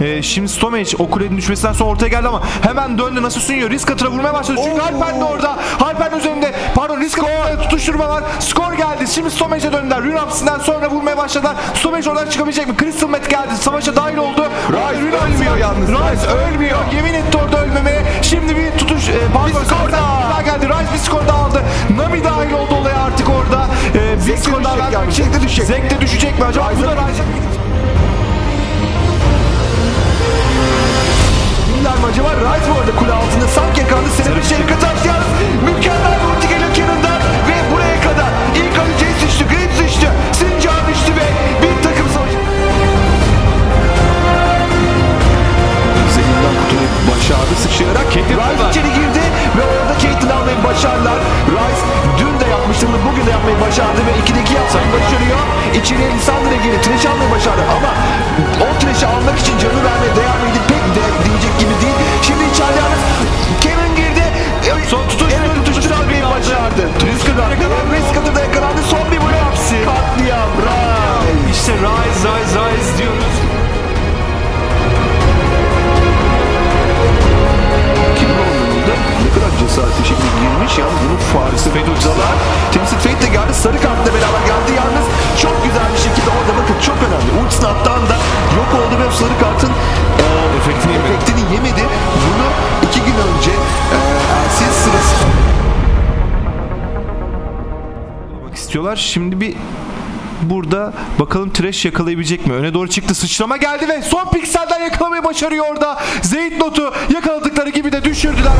Ee, şimdi Stomage o kulenin düşmesinden sonra ortaya geldi ama hemen döndü. Nasıl sunuyor? Risk atına vurmaya başladı. Çünkü. Alpen de orada. Alpen üzerinde. Pardon risk tutuşturma var. Skor geldi. Şimdi Stomage'e döndüler. Runaps'ından sonra vurmaya başladılar. Stomage oradan çıkabilecek mi? Crystal Met geldi. Savaşa dahil oldu. Rice Runaps'dan- ölmüyor yalnız. Rice Rice ölmüyor. Yemin etti orada ölmemeye. Şimdi bir tutuş. E, pardon, skor daha. geldi. Rice bir skor daha aldı. Nami dahil oldu olaya artık orada. E, bir skor daha düşecek vermek için. Zek de düşecek. Mi acaba? Bu da Rice'a sıçrayarak. Rice içeri girdi ve orada Caitlyn almayı başardılar. Rice dün de yapmıştı bunu bugün de yapmayı başardı ve 2'de 2 yapmayı başarıyor. İçeriye Lissandra'ya girdi. Trash almayı başardı ama o Trash'i almak için canı vermeye değer miydi pek de diyecek gibi değil. Şimdi içeride yalnız Kevin girdi. Son tutuş- Evet tutuştur almayı başardı. Riska'da Riska'da da yakalandı. Son bir blok. Katliam. Rice. İşte Rise, Rise, Rise diyoruz. Bunun farisi Feduzzalar Temsil Fate de geldi sarı kartla beraber geldi yalnız çok güzel bir şekilde orada bakın çok önemli ultisini attığı anda yok oldu ve sarı kartın e, Efektini yemedi. efektini yemedi bunu iki gün önce e, Ersin sırası istiyorlar. Şimdi bir burada bakalım Trash yakalayabilecek mi? Öne doğru çıktı. Sıçrama geldi ve son pikselden yakalamayı başarıyor orada. Zeyt notu yakaladıkları gibi de düşürdüler.